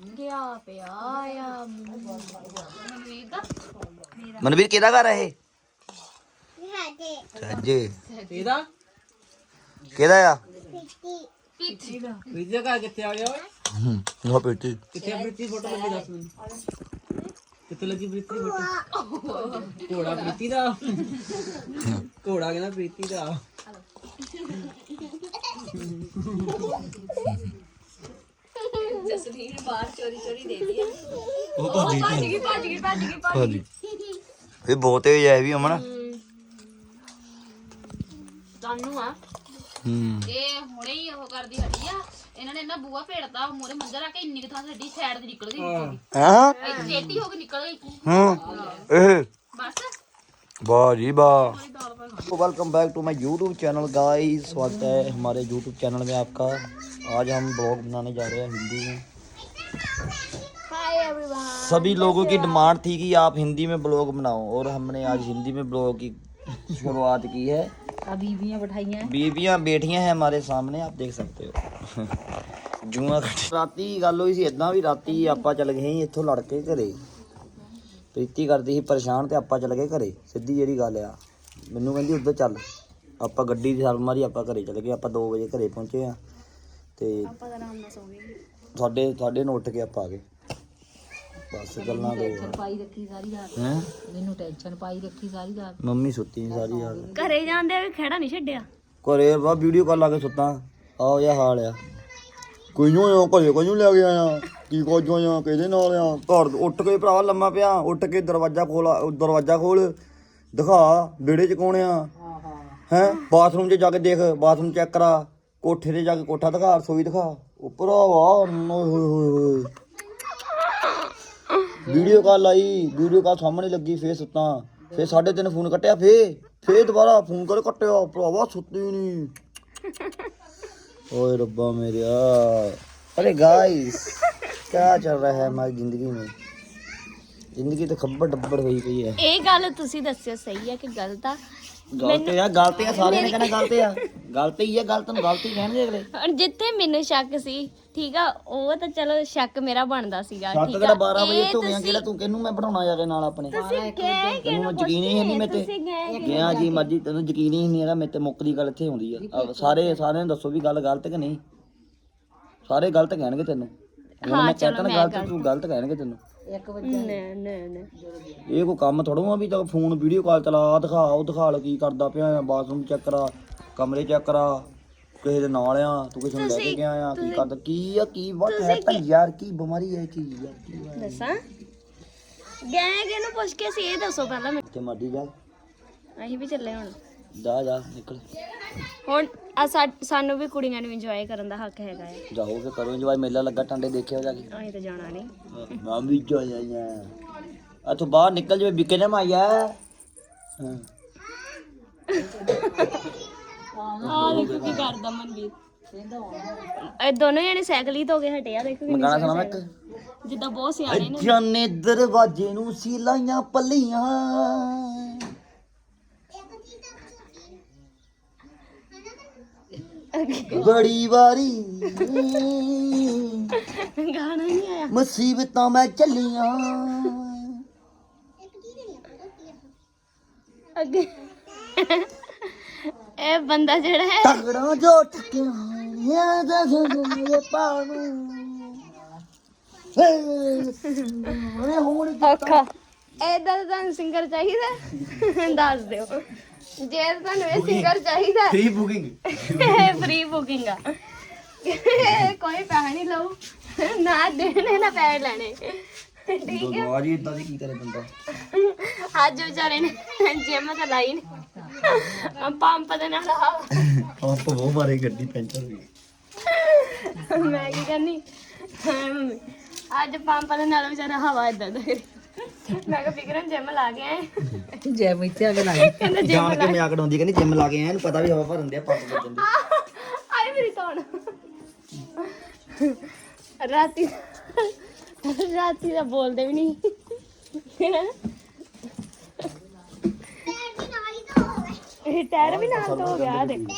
ਗਿਆ ਪਿਆ ਆ ਮਨਵੀਰ ਦਾ ਮਨਵੀਰ ਕਿਹਦਾ ਘਰ ਹੈ ਇਹ ਸੱਜੇ ਇਹਦਾ ਕਿਹਦਾ ਆ ਪਿੱਛੇ ਦਾ ਪ੍ਰੀਤੀ ਦਾ ਘਰ ਕਿੱਥੇ ਆ ਗਿਆ ਓਏ ਹੂੰ ਉਹ ਪੇਟੀ ਕਿੱਥੇ ਆ ਪ੍ਰੀਤੀ ਫੋਟੋ ਲੱਗੀ ਦੱਸ ਮੈਨੂੰ ਕਿੱਥੇ ਲੱਗੀ ਪ੍ਰੀਤੀ ਫੋਟੋ ਘੋੜਾ ਪ੍ਰੀਤੀ ਦਾ ਘੋੜਾ ਕਹਿੰਦਾ ਪ੍ਰੀਤੀ ਦਾ ਜਸਲੀਨ ਬਾਹਰ ਚੋਰੀ ਚੋਰੀ ਦੇਖਦੀ ਆ ਉਹ ਭਾਜੀ ਭੱਜ ਗਈ ਭੱਜ ਗਈ ਭੱਜ ਗਈ ਭੱਜ ਭਾਜੀ ਇਹ ਬਹੁਤ ਤੇਜ਼ ਹੈ ਇਹ ਵੀ ਅਮਨ ਤੁਹਾਨੂੰ ਆ ਹੂੰ ਇਹ ਹੁਣੇ ਹੀ ਉਹ ਕਰਦੀ ਹਟੀ ਆ ਇਹਨਾਂ ਨੇ ਨਾ ਬੂਆ ਫੇੜਤਾ ਮੋਰੇ ਮੰਜਾ ਰੱਖ ਕੇ ਇੰਨੀ ਕੁ ਥਾਂ ਛੱਡੀ ਸਾਈਡ ਤੇ ਨਿਕਲ ਗਈ ਵਿੱਚੋਂ ਦੀ। ਹਾਂ ਇੱਥੇ ਟੇਢੀ ਹੋ ਕੇ ਨਿਕਲ ਗਈ ਹੂੰ ਇਹ ਬਸ वाह जी वाह welcome back to my YouTube channel guys स्वागत है हमारे यूट्यूब चैनल में आपका आज हम ब्लॉग बनाने जा रहे हैं हिंदी में सभी लोगों की डिमांड थी कि आप हिंदी में ब्लॉग बनाओ और हमने आज हिंदी में ब्लॉग की शुरुआत की है बीबियां बैठाइयां ਬੀਬੀਆਂ ਬੈਠੀਆਂ ਹੈ ਹਮਾਰੇ ਸਾਹਮਣੇ ਆਪ ਦੇਖ ਸਕਦੇ ਹੋ ਜੂਆਂ ਕੱਟ ਰਾਤੀ ਗੱਲ ਹੋਈ ਸੀ ਇਦਾਂ ਵੀ ਰਾਤੀ ਆਪਾਂ ਚੱਲ ਗਏ ਸੀ ਇੱਥੋਂ ਲੜ ਕੇ ਘਰੇ ਪ੍ਰੀਤੀ ਕਰਦੀ ਸੀ ਪਰੇਸ਼ਾਨ ਤੇ ਆਪਾਂ ਚੱਲ ਗਏ ਘਰੇ ਸਿੱਧੀ ਜਿਹੜੀ ਗੱਲ ਆ ਮੈਨੂੰ ਕਹਿੰਦੀ ਉੱਧਰ ਚੱਲ ਆਪਾਂ ਗੱਡੀ ਦੀ ਸਰ ਮਾਰੀ ਆਪਾਂ ਘਰੇ ਚੱਲ ਗਏ ਆਪਾਂ 2 ਵਜੇ ਘਰੇ ਪਹੁੰਚੇ ਆ ਤੇ ਆਪਾਂ ਤਾਂ ਆਰਾਮ ਨਾਲ ਸੌਂਗੇ ਸਾਡੇ ਸਾਡੇ ਨੂੰ ਉੱਠ ਕੇ ਆਪਾਂ ਆ ਗਏ। ਬਸ ਗੱਲਾਂ ਦੋ ਪਾਈ ਰੱਖੀ ਸਾਰੀ ਰਾਤ। ਹੈ? ਮੈਨੂੰ ਟੈਨਸ਼ਨ ਪਾਈ ਰੱਖੀ ਸਾਰੀ ਰਾਤ। ਮੰਮੀ ਸੁੱਤੀ ਨੀ ਸਾਰੀ ਰਾਤ। ਘਰੇ ਜਾਂਦੇ ਵੀ ਖੜਾ ਨਹੀਂ ਛੱਡਿਆ? ਘਰੇ ਵਾ ਵੀਡੀਓ ਕਾਲ ਲਾ ਕੇ ਸੁੱਤਾ। ਆਹ ਇਹ ਹਾਲ ਆ। ਕੋਈ ਨੂੰ ਆ ਘਰੇ ਕੋਈ ਨੂੰ ਲੈ ਕੇ ਆਇਆ। ਕੀ ਕੋਜੋ ਆ ਕਿਹਦੇ ਨਾਲ ਆ? ਘਰ ਉੱਠ ਕੇ ਭਰਾ ਲੰਮਾ ਪਿਆ। ਉੱਠ ਕੇ ਦਰਵਾਜ਼ਾ ਖੋਲਾ ਦਰਵਾਜ਼ਾ ਖੋਲ। ਦਿਖਾ ਵਿਹੜੇ ਚ ਕੌਣ ਆ? ਹੈ ਬਾਥਰੂਮ 'ਚ ਜਾ ਕੇ ਦੇਖ ਬਾਥਰੂਮ ਚੈੱਕ ਕਰਾ। ਕੋਠੇ ਤੇ ਜਾ ਕੇ ਕੋਠਾ ਦਿਖਾ ਰਸੋਈ ਦਿਖਾ ਉੱਪਰ ਆ ਵਾ ਓਏ ਹੋਏ ਹੋਏ ਹੋਏ ਵੀਡੀਓ ਕਾਲ ਆਈ ਵੀਡੀਓ ਕਾਲ ਸਾਹਮਣੇ ਲੱਗੀ ਫੇਰ ਸੁੱਤਾ ਫੇਰ 3:30 ਫੋਨ ਕੱਟਿਆ ਫੇ ਫੇਰ ਦੁਬਾਰਾ ਫੋਨ ਕਰ ਕੱਟਿਆ ਭਰਾਵਾ ਸੁੱਤੀ ਨਹੀਂ ओए रब्बा मेरे अरे गाइस क्या चल रहा है हमारी जिंदगी में जिंदगी तो खब्बड़ डब्बड़ हुई पई है ਇਹ ਗੱਲ ਤੁਸੀਂ ਦੱਸਿਓ ਸਹੀ ਹੈ ਕਿ ਗਲਤ ਆ ਗਲਤ ਆ ਗਲਤ ਆ ਸਾਰਿਆਂ ਨੇ ਕਹਿਣਾ ਗਲਤ ਆ। ਗਲਤ ਹੀ ਆ ਗਲਤ ਨੂੰ ਗਲਤ ਹੀ ਕਹਿਣਗੇ ਅਗਲੇ। ਹੁਣ ਜਿੱਥੇ ਮੈਨੂੰ ਸ਼ੱਕ ਸੀ ਠੀਕ ਆ ਉਹ ਤਾਂ ਚਲੋ ਸ਼ੱਕ ਮੇਰਾ ਬਣਦਾ ਸੀਗਾ ਸੱਤ ਠੀਕ 12 ਵਜੇ ਇਹ ਧੋਵਿਆਂ ਕਿਹੜਾ ਤੂੰ ਕਿਹਨੂੰ ਮੈਂ ਬਣਾਉਣਾ ਜਾ ਕੇ ਨਾਲ ਆਪਣੇ? ਤੁਸੀਂ ਯਕੀਨ ਹੀ ਨਹੀਂ ਮੇਤੇ ਗਿਆ ਜੀ ਮਰਜ਼ੀ ਤੈਨੂੰ ਯਕੀਨ ਹੀ ਨਹੀਂ ਇਹਦਾ ਮੇਤੇ ਮੁੱਕਦੀ ਗੱਲ ਇੱਥੇ ਆਉਂਦੀ ਆ। ਆਹ ਸਾਰੇ ਸਾਰਿਆਂ ਨੂੰ ਦੱਸੋ ਵੀ ਗੱਲ ਗਲਤ ਕਿ ਨਹੀਂ। ਸਾਰੇ ਗਲਤ ਕਹਿਣਗੇ ਤੈਨੂੰ। ਹੁਣ ਮੈਂ ਕਹਿੰਦਾ ਤੂੰ ਗਲਤ ਕਹਿਣਗੇ ਤੈਨੂੰ। ਨਾ ਨਾ ਨਾ। ਇਹ ਕੋਈ ਕੰਮ ਥੋੜੋ ਆ ਵੀ ਤਾਂ ਫੋਨ ਵੀਡੀਓ ਕਾਲ ਚਲਾ ਆਹ ਦਿਖਾ ਉਹ ਦਿਖਾ ਲੋ ਕੀ ਕਰਦਾ ਪਿਆ ਆ ਬਾਥਰੂਮ ਚੈੱਕ ਕਰਾ ਕਮਰੇ ਚੈੱਕ ਕਰਾ ਕਿਸੇ ਦੇ ਨਾਲ ਆ ਤੂੰ ਕਿਸੇ ਨੂੰ ਲੈ ਕੇ ਗਿਆ ਆ ਕੀ ਕਰਦਾ ਕੀ ਆ ਕੀ ਵਾਟ ਹੈਪਨ ਯਾਰ ਕੀ ਬਿਮਾਰੀ ਹੈ ਕੀ ਯਾਰ ਕੀ ਆ? ਦੱਸਾਂ? ਗਏ ਕਿ ਨੂੰ ਪੁੱਛ ਕੇ ਸੀ ਇਹ ਦੱਸੋ ਪਹਿਲਾਂ ਮੈਨੂੰ। ਤੇ ਮਰਦੀ ਜਾ ਅਸੀਂ ਵੀ ਚੱਲੇ ਹੁਣ। ਜਾ ਜਾ ਨਿਕਲ। ਹੁਣ ਆ ਸਾ- ਸਾਨੂੰ ਵੀ ਕੁੜੀਆਂ ਨੂੰ ਇੰਜੋਏ ਕਰਨ ਦਾ ਹੱਕ ਹੈਗਾ ਹੈ। ਜਾਓ ਫੇ ਕਰੋ ਇੰਜੋਏ ਮੇਲਾ ਲੱਗਾ ਟਾਂਡੇ ਦੇਖਿਓ ਜਾ ਕੇ। ਅਸੀਂ ਤਾਂ ਜਾਣਾ ਨਹੀਂ। ਮੈਂ ਵੀ ਜਾ ਜਾ ਅਥੋਂ ਬਾਹਰ ਨਿਕਲ ਜਵੇ ਵਿਕੇ ਨਾ ਮਾਇਆ ਹਾਂ। ਆ ਦੇਖੋ ਕੀ ਕਰਦਾ ਮਨਵੀਰ? ਇਹ ਦੋਨੋਂ ਜਣੇ ਸਾਈਕਲ ਹੀ ਤੋਂ ਕੇ ਹਟੇ ਆ ਦੇਖੋ ਮੈਂ ਗਾਣਾ ਸੁਣਾਵਾਂ ਇੱਕ? ਜਿੱਦਾਂ ਬਹੁਤ ਸਿਆਣੇ ਨੇ। ਜਾਨੇ ਦਰਵਾਜ਼ੇ ਨੂੰ ਸੀ ਲਾਈਆਂ ਪੱਲੀਆਂ। ਬੜੀ ਵਾਰੀ। ਗਾਣਾ ਨਹੀਂ ਆਇਆ। ਮੁਸੀਬਤਾਂ ਮੈਂ ਚੱਲੀਆਂ ਅੱਗੇ। ਇਹ ਬੰਦਾ ਜਿਹੜਾ ਹੈ। ਤਗੜਾ ਜੋ ਠਕਿਆ ਯਾ ਦਾ ਮੇਰੇ ਪਾਣੂ ਏ ਹੁਣ ਔਖਾ। ਏਦਾਂ ਦਾ ਤੁਹਾਨੂੰ ਸਿੰਗਰ ਚਾਹੀਦਾ। ਦੱਸ ਦਿਓ। ਜੇ ਤੁਹਾਨੂੰ ਇਹ ਸਿੰਗਰ ਚਾਹੀਦਾ ਫ੍ਰੀ ਬੁਕਿੰਗ ਫ੍ਰੀ ਬੁਕਿੰਗ ਆ। ਕੋਈ ਪੈਸਾ ਨਹੀਂ ਲਊ। ਨਾ ਦੇਣੇ ਨਾ ਪੈਸੇ ਲੈਣੇ। ਠੀਕ ਹੈ। ਦਵਾਜੀ ਇਦਾਂ ਦੀ ਕੀ ਕਰੇ ਬੰਦਾ? ਅੱਜ ਵਿਚਾਰੇ ਨੇ ਜਿਮ ਤਾਂ ਲਾਈ ਪੰਪ ਦੇ ਨਾਲ ਆ। ਆਪ ਉਹ ਮਾਰੇ ਗੱਡੀ ਪੈਂਚਰ ਹੋਈ। ਮੈਂ ਕੀ ਕਰਨੀ? ਅੱਜ ਪੰਪ ਦੇ ਨਾਲ ਵਿਚਾਰਾ ਹਵਾ ਇਦਾਂ ਦਾ ਕਰੀ। ਮੈਂ ਕਿਹਾ ਫਿਕਰਨ ਜਿਮ ਲਾ ਕੇ ਆਏ। ਜੈਮ ਇੱਥੇ ਆ ਕੇ ਲਾਈ ਕਹਿੰਦਾ ਜਿਮ ਜਾਣ ਕੇ ਮਜ਼ਾਕ ਡਾਉਂਦੀ ਕਹਿੰਦੀ ਜਿਮ ਲਾ ਕੇ ਆਇਆ ਇਹਨੂੰ ਪਤਾ ਵੀ ਹਵਾ ਭਰਨ ਦੇ ਆ ਪੰਪ ਵੱਜਣ ਦੀ ਆਏ ਮੇਰੀ ਤੋਣ ਰਾਤੀ ਰਾਤੀ ਦਾ ਬੋਲਦੇ ਵੀ ਨਹੀਂ। ਇਹ ਟਾਇਰ ਵੀ ਨਾਲ ਤੋਂ ਹੋ ਗਿਆ ਆਹ ਦੇਖੋ।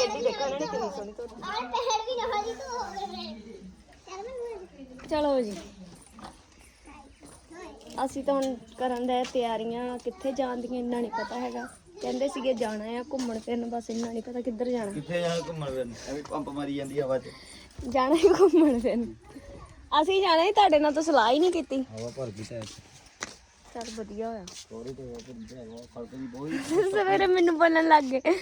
ਗੱਡੀ ਦੇਖੋ ਉਹਨਾਂ ਨੇ ਕਿੰਨੀ ਸੋਹਣੀ ਧੋਤੀ। ਚਲੋ ਜੀ। ਅਸੀਂ ਤਾਂ ਹੁਣ ਕਰਨ ਦੇ ਤਿਆਰੀਆਂ ਕਿੱਥੇ ਜਾਣ ਦੀਆਂ ਇੰਨਾ ਨਹੀਂ ਪਤਾ ਹੈਗਾ। ਕਹਿੰਦੇ ਸੀਗੇ ਜਾਣਾ ਆ ਘੁੰਮਣ ਫਿਰਨ ਬਸ ਇੰਨਾ ਨਹੀਂ ਪਤਾ ਕਿੱਧਰ ਜਾਣਾ। ਕਿੱਥੇ ਜਾਣਾ ਘੁੰਮਣ ਫਿਰਨ? ਐਵੇਂ ਪੰਪ ਮਾਰੀ ਜਾਂਦੀ ਹਵਾ 'ਚ। ਜਾਣਾ ਹੀ ਘੁੰਮਣ ਫਿਰਨ। ਅਸੀਂ ਜਾਣਾ ਹੀ ਤੁਹਾਡੇ ਨਾਲ ਤਾਂ ਸਲਾਹ ਹੀ ਨਹੀਂ ਕੀਤੀ। ਹਵਾ ਭਰ ਗਈ ਟੈਕ ਚਲ ਵਧੀਆ ਹੋਇਆ। ਸੋਰੀ ਤੇ ਉਹ ਤੇ ਫ਼ਰਕ ਵੀ ਬਹੁਤ ਸਵੇਰੇ ਮੈਨੂੰ ਬੋਲਣ ਲੱਗ ਗਏ।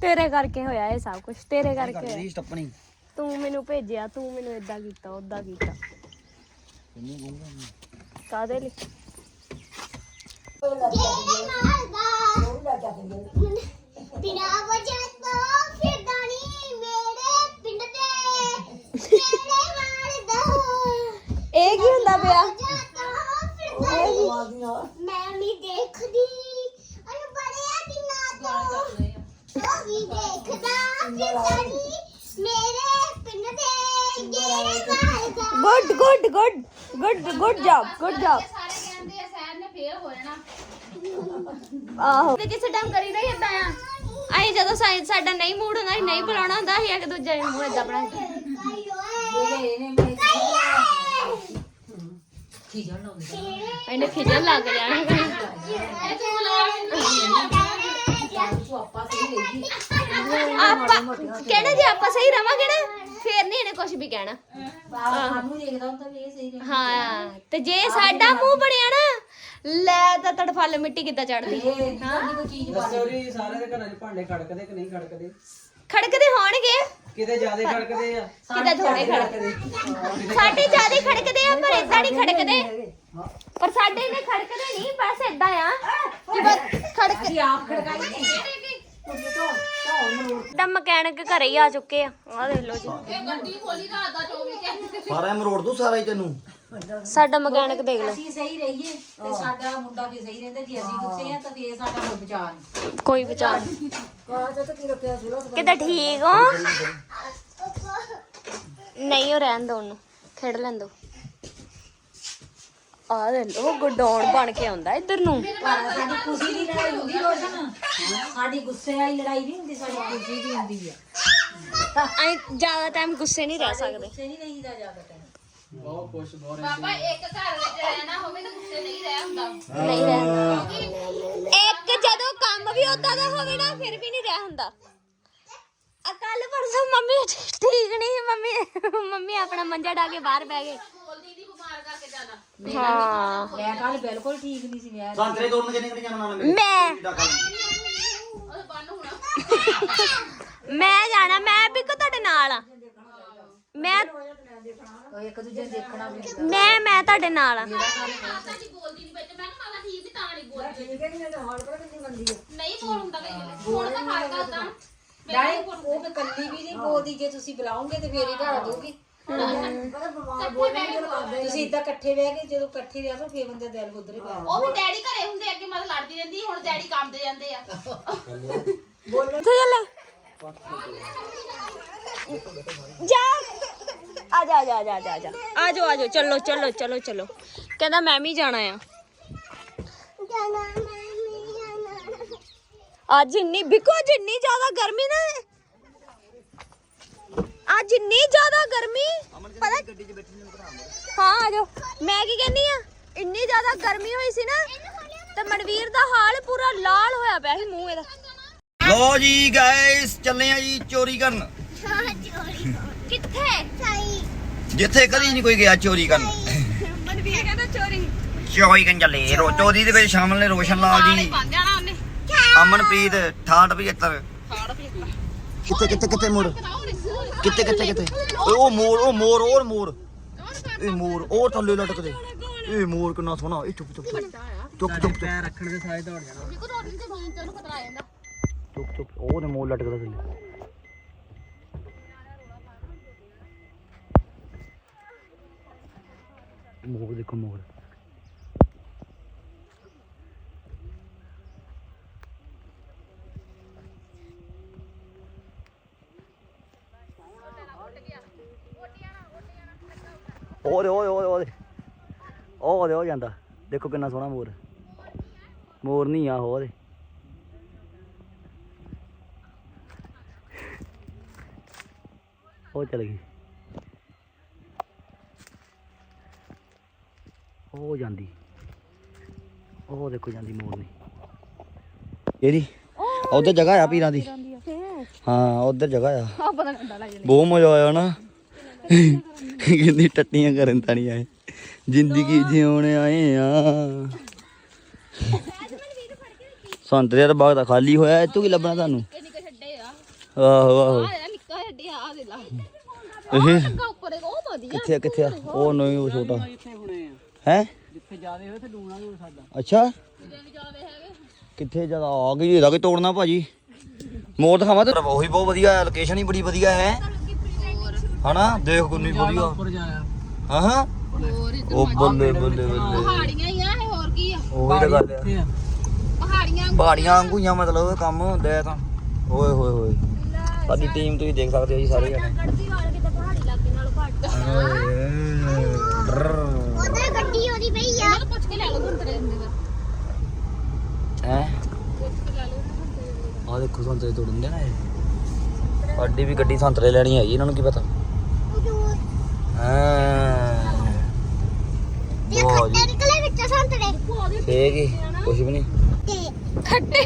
ਤੇਰੇ ਕਰਕੇ ਹੋਇਆ ਇਹ ਸਭ ਕੁਝ ਤੇਰੇ ਕਰਕੇ ਹੋਇਆ। ਸਟੱਪਣੀ ਤੂੰ ਮੈਨੂੰ ਭੇਜਿਆ ਤੂੰ ਮੈਨੂੰ ਇਦਾਂ ਕੀਤਾ ਉਦਾਂ ਕੀਤਾ। ਕਾਦੇ ਲਈ ਬਿਨਾ ਵਜ੍ਹਾ ਤੋਂ ਫਿਰਦਾ ਨੀ ਮੇਰੇ ਪਿੰਡ ਤੇ ਮੇਰੇ ਮਾਰਦਾ ਇਹ ਕੀ ਹੁੰਦਾ ਪਿਆ? ਵਜ੍ਹਾ ਤੋਂ ਫਿਰਦਾ ਨੀ। ਮੈਂ ਨਹੀਂ ਦੇਖਦੀ। ਅਨ ਬੜਿਆ ਦਿਨਾਂ ਤੋਂ। ਉਹ ਵੀ ਦੇਖਦਾ ਫਿਰਦਾ ਨੀ ਮੇਰੇ ਪਿੰਡ ਤੇ ਮੇਰੇ ਮਾਰਦਾ good good good. Good good job good job ਸਾਰੇ ਕਹਿੰਦੇ ਆ ਸੈਰ ਨੇ ਫੇਲ ਹੋ ਜਾਣਾ ਆਹੋ। ਤੇ ਕਿਸੇ ਟਾਈਮ ਕਰੀਦਾ ਹੀ ਇਦਾਂ ਆ। ਅਸੀਂ ਜਦੋਂ ਸਾ- ਸਾਡਾ ਨਹੀਂ ਮੂਡ ਹੁੰਦਾ ਅਸੀਂ ਨਹੀਂ ਬੁਲਾਉਣਾ ਹੁੰਦਾ ਅਸੀਂ ਇੱਕ ਦੂਜੇ ਨੂੰ ਮੂੰਹ ਇਦਾਂ ਬਣਾ ਕੇ ਇਹਨੇ ਖਿਜਣ ਲੱਗ ਜਾਣਾ ਆਪਾਂ ਕਹਿਣਾ ਜੇ ਆਪਾਂ ਸਹੀ ਰਵਾਂਗੇ ਨਾ? ਫੇਰ ਨਹੀਂ ਇਹਨੇ ਕੁਝ ਵੀ ਕਹਿਣਾ। ਹਾਂ ਤੇ ਜੇ ਸਾਡਾ ਮੂੰਹ ਬਣਿਆ ਨਾ ਲੈ ਤਾਂ ਤੜਫਲ ਮਿੱਟੀ ਕਿੱਦਾਂ ਚੜਦੀ ਹਾਂ ਦੱਸੋ ਜੀ ਸਾਰੇ ਦੇ ਘਰਾਂ 'ਚ ਭਾਂਡੇ ਖੜਕਦੇ ਕਿ ਨਹੀਂ ਖੜਕਦੇ? ਖੜਕਦੇ ਹੋਣਗੇ। ਕਿਤੇ ਜ਼ਿਆਦਾ ਖੜਕਦੇ ਆ? ਕਿਤੇ ਥੋੜੇ ਖੜਕਦੇ। ਸਾਡੇ ਜਿਆਦੇ ਖੜਕਦੇ ਆ ਪਰ ਏਦਾਂ ਨਹੀਂ ਖੜਕਦੇ। ਪਰ ਸਾਡੇ ਨੇ ਖੜਕਦੇ ਨਹੀਂ ਬਸ ਏਦਾਂ ਆ। ਕਿ ਬਸ ਖੜਕ ਆਪ ਖੜਕਾਈ ਦਾ ਮਕੈਨਿਕ ਘਰੇ ਹੀ ਆ ਚੁੱਕੇ ਆ। ਆ ਦੇਖ ਲਓ ਜੀ। ਇਹ ਗੱਡੀ ਖੋਲੀ ਰਾਤ ਦਾ 24 ਘੰਟੇ ਸਾਰਾ ਮਰੋੜ ਦੂ ਸਾਰਾ ਹੀ ਤੈਨੂੰ। ਸਾਡਾ ਮਕੈਨਿਕ ਦੇਖ ਲਓ। ਅਸੀਂ ਸਹੀ ਰਹੀਏ ਤੇ ਸਾਡਾ ਮੁੰਡਾ ਵੀ ਸਹੀ ਰਹਿੰਦਾ ਜੇ ਅਸੀਂ ਗੁੱਸੇ ਆ ਤਾਂ ਫੇਰ ਸਾਡਾ ਕੋਈ ਬਚਾਅ ਨਹੀਂ। ਕੋਈ ਵਿਚਾਰ ਕਿਤੇ ਠੀਕ ਹੋ? ਨਹੀਂ ਉਹ ਰਹਿਣ ਦੋ ਉਹਨੂੰ। ਖੇਡ ਲੈਣ ਦੋ। ਆ ਦੇ ਲੋ ਗੁਡੌਣ ਬਣ ਕੇ ਆਉਂਦਾ ਇੱਧਰ ਨੂੰ। ਪਰ ਸਾਡੀ ਖੁਸ਼ੀ ਦੀ ਲੜਾਈ ਹੁੰਦੀ ਰੋਸ਼ਨ। ਸਾਡੀ ਗੁੱਸੇ ਵਾਲੀ ਲੜਾਈ ਨਹੀਂ ਹੁੰਦੀ ਸਾਡੀ ਖੁਸ਼ੀ ਦੀ ਹੁੰਦੀ ਆ। ਅਸੀਂ ਜ਼ਿਆਦਾ ਟਾਈਮ ਗੁੱਸੇ ਨਹੀਂ ਰਹਿ ਸਕਦੇ। ਗੁੱਸੇ ਨਹੀਂ ਰਹੀਦਾ ਜ਼ਿਆਦਾ ਟਾਈਮ ਬਹੁਤ ਖੁਸ਼ ਬਹੁਤ ਪਾਪਾ ਇੱਕ ਘਰ ਵਿੱਚ ਰਹਿਣਾ ਹੋਵੇ ਤਾਂ ਗੁੱਸੇ ਨਹੀਂ ਰਹਿ ਹੁੰਦਾ। ਨਹੀਂ ਰਹਿੰਦਾ ਇੱਕ ਜਦੋਂ ਕੰਮ ਵੀ ਉਦਾਂ ਦਾ ਹੋਵੇ ਨਾ ਫਿਰ ਵੀ ਨਹੀਂ ਰਹਿ ਹੁੰਦਾ। ਕੱਲ ਪਰਸੋਂ ਮੰਮੀ ਠੀਕ ਨਹੀਂ ਮੰਮੀ ਮੰਮੀ ਆਪਣਾ ਮੰਜਾ ਢਾ ਕੇ ਬਾਹਰ ਬਹਿ ਗਏ ਬੋਲਦੀ ਦੀ ਬਿਮਾਰ ਕਰਕੇ ਜਾਣਾ ਹਾਂ। ਮੈਂ ਕੱਲ ਬਿਲਕੁਲ ਠੀਕ ਨਹੀਂ ਸੀ ਮੈਂ ਸੰਤਰੇ ਤੋੜਨ ਕਿੰਨੇ ਕਿੰਨੇ ਜਾਣਾ ਨਾਲ ਮੈਂ ਉਹ ਬੰਨ ਹੋਣਾ ਮੈਂ ਜਾਣਾ ਮੈਂ ਵੀ ਕੋ ਤੁਹਾਡੇ ਨਾਲ ਆ। ਮੈਂ ਉਹ ਇੱਕ ਦੂਜੇ ਨੂੰ ਦੇਖਣਾ ਵੀ ਮੈਂ ਮੈਂ ਤੁਹਾਡੇ ਨਾਲ ਆ। ਮਾਤਾ ਜੀ ਬੋਲਦੀ ਨਹੀਂ ਵਿੱਚ ਮੈਂ ਕਿਹਾ ਮਾਤਾ ਠੀਕ ਸੀ ਤਾਂ ਨਹੀਂ ਬੋਲਦੀ। ਨਹੀਂ ਬੋਲ ਹੁੰਦਾ ਕਈ ਵੇਲੇ ਹੁਣ ਤਾਂ ਫ਼ਰਕ ਆ ਤਾਂ। ਨਾਲੇ ਉਹ ਵੀ ਕੱਲੀ ਵੀ ਨਹੀਂ ਬੋਲਦੀ ਜੇ ਤੁਸੀਂ ਬੁਲਾਓਗੇ ਤੇ ਫੇਰ ਹੀ ਦੂਗੀ ਤੁਸੀਂ ਇਦਾਂ ਇਕੱਠੇ ਬਹਿ ਕੇ ਜਦੋਂ ਇਕੱਠੇ ਰਹਿ ਫੇਰ ਬੰਦੇ ਦਾ ਦਿਲ ਉਧਰੇ ਪੈ ਉਹ ਵੀ ਡੈਡੀ ਘਰੇ ਹੁੰਦੇ ਅੱਗੇ ਮਤਲਬ ਲੜਦੀ ਰਹਿੰਦੀ ਹੁਣ ਡੈਡੀ ਕੰਮ ਤੇ ਜਾਂਦੇ ਆ। ਕਿੱਥੇ ਚੱਲੇ ਜਾ ਆ ਜਾ ਆ ਜਾ ਆ ਜਾ ਆ ਜਾ ਆ ਜਾ। ਆ ਜਾਓ ਆ ਜਾਓ। ਚਲੋ ਚਲੋ ਚਲੋ ਚਲੋ। ਕਹਿੰਦਾ ਮੈਂ ਵੀ ਜਾਣਾ ਆ। ਜਾਣਾ ਮੈਂ ਨਹੀਂ ਜਾਣਾ। ਅੱਜ ਇੰਨੀ ਬਿਕੋ ਅੱਜ ਇੰਨੀ ਜ਼ਿਆਦਾ ਗਰਮੀ ਨਾ। ਅੱਜ ਇੰਨੀ ਜ਼ਿਆਦਾ ਗਰਮੀ। ਪਤਾ ਹਾਂ ਆ ਜਾਓ। ਮੈਂ ਕੀ ਕਹਿੰਨੀ ਆ? ਇੰਨੀ ਜ਼ਿਆਦਾ ਗਰਮੀ ਹੋਈ ਸੀ ਨਾ ਤੇ ਮਨਵੀਰ ਦਾ ਹਾਲ ਪੂਰਾ ਲਾਲ ਹੋਇਆ ਪਿਆ ਸੀ ਮੂੰਹ ਇਹਦਾ। ਲੋ ਜੀ ਗਾਇਸ ਚੱਲੇ ਆ ਜੀ ਚੋਰੀ ਕਰਨ। ਹਾਂ ਚੋਰੀ ਕਿੱਥੇ? ਜਿੱਥੇ ਕਦੀ ਨਹੀਂ ਕੋਈ ਗਿਆ ਚੋਰੀ ਕਰਨ। ਮਨਵੀਰ ਕਹਿੰਦਾ ਚੋਰੀ। ਚੋਰੀ ਕਰਨ ਚੱਲੇ ਰੋ ਚੋਰੀ ਦੇ ਵਿੱਚ ਸ਼ਾਮਲ ਨੇ ਰੋਸ਼ਨ ਲਾਲ ਜੀ। ਅਮਨਪ੍ਰੀਤ 6875 ਕਿੱਥੇ ਕਿੱਥੇ ਕਿੱਥੇ ਮੋੜ? ਕਿੱਥੇ ਕਿੱਥੇ ਕਿੱਥੇ? ਓਏ ਉਹ ਮੋੜ ਉਹ ਮੋੜ ਉਹ ਮੋੜ ਇਹ ਮੋੜ ਉਹ ਥੱਲੇ ਲਟਕਦੇ ਇਹ ਮੋੜ ਕਿੰਨਾ ਸੋਹਣਾ। ਇਹ ਚੁੱਪ ਚੁੱਪ ਚੁੱਪ। ਚੁੱਪ ਚੁੱਪ ਪੈਰ ਰੱਖਣ ਦੇ ਸਾਰੇ ਦੌੜ ਜਾਣਾ। ਦੇਖੋ ਤੁਹਾਡੀ ਤੇ ਫੋਨ ਚੋਂ ਖਤਰਾ ਆ ਜਾਂਦਾ। ਚੁੱਪ ਚੁੱਪ। ਉਹ ਨੇ ਮੋੜ ਲਟਕਦਾ ਥੱਲੇ। ਮੋੜ ਦੇਖੋ ਮੋੜ ਓਏ ਓਏ ਓਏ ਓਏ। ਉਹ ਦੇ ਉਹ ਜਾਂਦਾ। ਦੇਖੋ ਕਿੰਨਾ ਸੋਹਣਾ ਮੋਰ। ਮੋਰ ਨਹੀਂ ਆ ਉਹ ਦੇ ਉਹ ਚਲ ਗਈ। ਉਹ ਜਾਂਦੀ। ਉਹ ਦੇਖੋ ਜਾਂਦੀ ਮੋਰਨੀ ਇਹਦੀ? ਉਧਰ ਜਗ੍ਹਾ ਆ ਪੀਰਾਂ ਦੀ। ਹਾਂ ਉਧਰ ਜਗ੍ਹਾ ਆ। ਬਹੁਤ ਮਜ਼ਾ ਆਇਆ ਨਾ। ਕਿੰਨੀ ਟੱਟੀਆਂ ਕਰਨ ਤਾਂ ਨਹੀਂ ਆਏ। ਜ਼ਿੰਦਗੀ ਜਿਉਣ ਆਏ ਆ। ਸੰਤਰੇ ਦਾ ਬਾਗ ਤਾਂ ਖਾਲੀ ਹੋਇਆ ਇੱਥੋਂ ਕੀ ਲੱਭਣਾ ਤੁਹਾਨੂੰ? ਆਹੋ ਆਹੋ। ਇਹ ਚੰਗਾ ਉੱਪਰ ਇੱਕ ਉਹ ਵਧੀਆ ਕਿੱਥੇ ਆ, ਕਿੱਥੇ ਆ? ਉਹ ਨਹੀਂ ਉਹ ਛੋਟਾ। ਇੱਥੇ ਹੁਣੇ ਆ। ਹੈ? ਜਿੱਥੇ ਜਾਦੇ ਹੋਏ ਤੇ ਡੂਣਾ ਨੂੰ ਸਾਡਾ। ਅੱਛਾ। ਕਿੱਥੇ ਜ਼ਿਆਦਾ ਆ ਗਈ ਇਹਦਾ ਕਿ ਤੋੜਨਾ ਭਾਜੀ। ਮੋਰ ਦਿਖਾਵਾਂ ਤੇ ਉਹੀ ਬਹੁਤ ਵਧੀਆ ਹੈ ਲੋਕੇਸ਼ਨ ਹੀ ਬੜੀ ਵਧੀਆ ਹੈ। ਹਨਾ? ਦੇਖ ਕਿੰਨੀ ਵਧੀਆ। ਉੱਪਰ ਜਾਇਆ। ਹਾਂ ਹਾਂ। ਹੋਰ ਇੱਧਰ ਉਹ ਬੱਲੇ ਬੱਲੇ ਬੱਲੇ ਪਹਾੜੀਆਂ ਹੀ ਆ ਇਹ ਹੋਰ ਕੀ ਆ? ਉਹੀ ਤਾਂ ਗੱਲ ਆ। ਪਹਾੜੀਆਂ ਪਹਾੜੀਆਂ ਵਾਂਗੂਆਂ ਮਤਲਬ ਕੰਮ ਹੁੰਦਾ ਹੈ ਤਾਂ। ਓਏ ਹੋਏ ਹੋਏ। ਸਾਡੀ ਟੀਮ ਤੁਸੀਂ ਦੇਖ ਸਕਦੇ ਹੋ ਜੀ ਸਾਰੇ। ਜਣੇ ਕੱਢਦੀ ਵਾਲ ਕਿਤੇ ਪਹਾੜੀ ਇਲਾਕੇ ਨਾਲੋਂ ਘੱਟ। ਉਧਰ ਗੱਡੀ ਉਹਦੀ ਪਈ ਆ। ਇਹਨਾਂ ਨੂੰ ਪੁੱਛ ਕੇ ਲੈ ਲਓ ਸੰਤਰੇ ਦਿੰਦੇ ਦਾ ਹੈ? ਪੁੱਛ ਕੇ ਲੈ ਲਓ ਆ ਦੇਖੋ ਸੰਤਰੇ ਤੋੜਨ ਦੇ ਨਾ ਇਹ। ਸਾਡੀ ਵੀ ਗੱਡੀ ਸੰਤਰੇ ਲੈਣੀ ਆਈ ਇਹਨਾਂ ਨੂੰ ਕੀ ਪਤਾ? ਹਾਂ। ਇਹ ਵਾਹ ਜੀ। ਖੱਟੇ ਨਿਕਲੇ ਵਿੱਚ ਸੰਤਰੇ ਫੇਕ ਹੀ ਕੁਛ ਵੀ ਨਹੀਂ। ਤੇ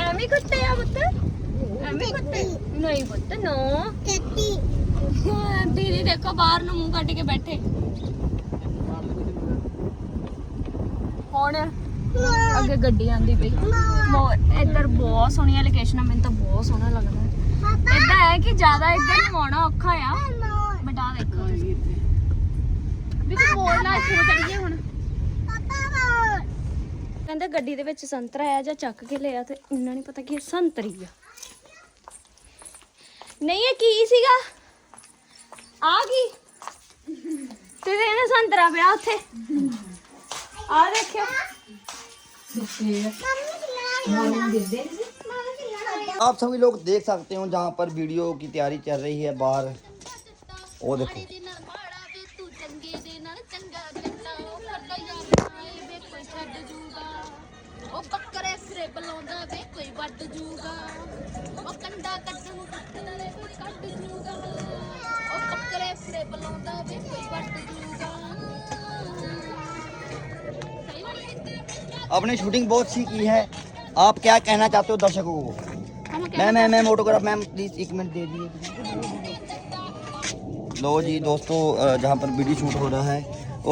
ਐਵੇਂ ਕੁੱਤੇ ਆ ਪੁੱਤ। ਐਵੇਂ ਕੁੱਤੇ ਨਹੀਂ ਪੁੱਤ ਨੋ। ਟੱਟੀ ਦੀਦੀ ਦੇਖੋ ਬਾਹਰ ਨੂੰ ਮੂੰਹ ਕੱਢ ਕੇ ਬੈਠੇ। ਹੁਣ ਅੱਗੇ ਗੱਡੀ ਆਂਦੀ ਪਈ। ਬਹੁਤ ਇੱਧਰ ਬਹੁਤ ਸੋਹਣੀਆਂ ਲੋਕੇਸ਼ਨਾਂ ਮੈਨੂੰ ਤਾਂ ਬਹੁਤ ਸੋਹਣਾ ਲੱਗਦਾ। ਇਦਾਂ ਹੈ ਕਿ ਜ਼ਿਆਦਾ ਇੱਧਰ ਨੂੰ ਆਉਣਾ ਔਖਾ ਆ। ਬਟ ਆ ਦੇਖੋ। ਤੁਸੀਂ ਵੀ ਤੂੰ ਬੋਲ ਨਾ, ਇੱਥੇ ਨੂੰ ਚੱਲੀਏ ਹੁਣ। ਕਹਿੰਦੇ ਗੱਡੀ ਦੇ ਵਿੱਚ ਸੰਤਰਾ ਆਇਆ ਜਾਂ ਚੱਕ ਕੇ ਲਿਆ ਤੇ ਇਹਨਾਂ ਨਹੀਂ ਪਤਾ ਕਿ ਇਹ ਸੰਤਰੀ ਆ। ਨਹੀਂ, ਇਹ ਕੀ ਸੀਗਾ? ਆ ਕੀ? ਤੇ ਇਹਨੇ ਸੰਤਰਾ ਪਿਆ ਉੱਥੇ। ਆ ਦੇਖਿਓ। आप सभी लोग देख सकते हो जहाँ पर वीडियो की तैयारी चल रही है बाहर। वो देखो। आपने शूटिंग बहुत सी की है। आप क्या कहना चाहते हो दर्शकों को? Ma'am ma'am ma'am autograph ma'am please एक मिनट दे दिए। लो जी दोस्तों जहाँ पर वीडियो शूट हो रहा है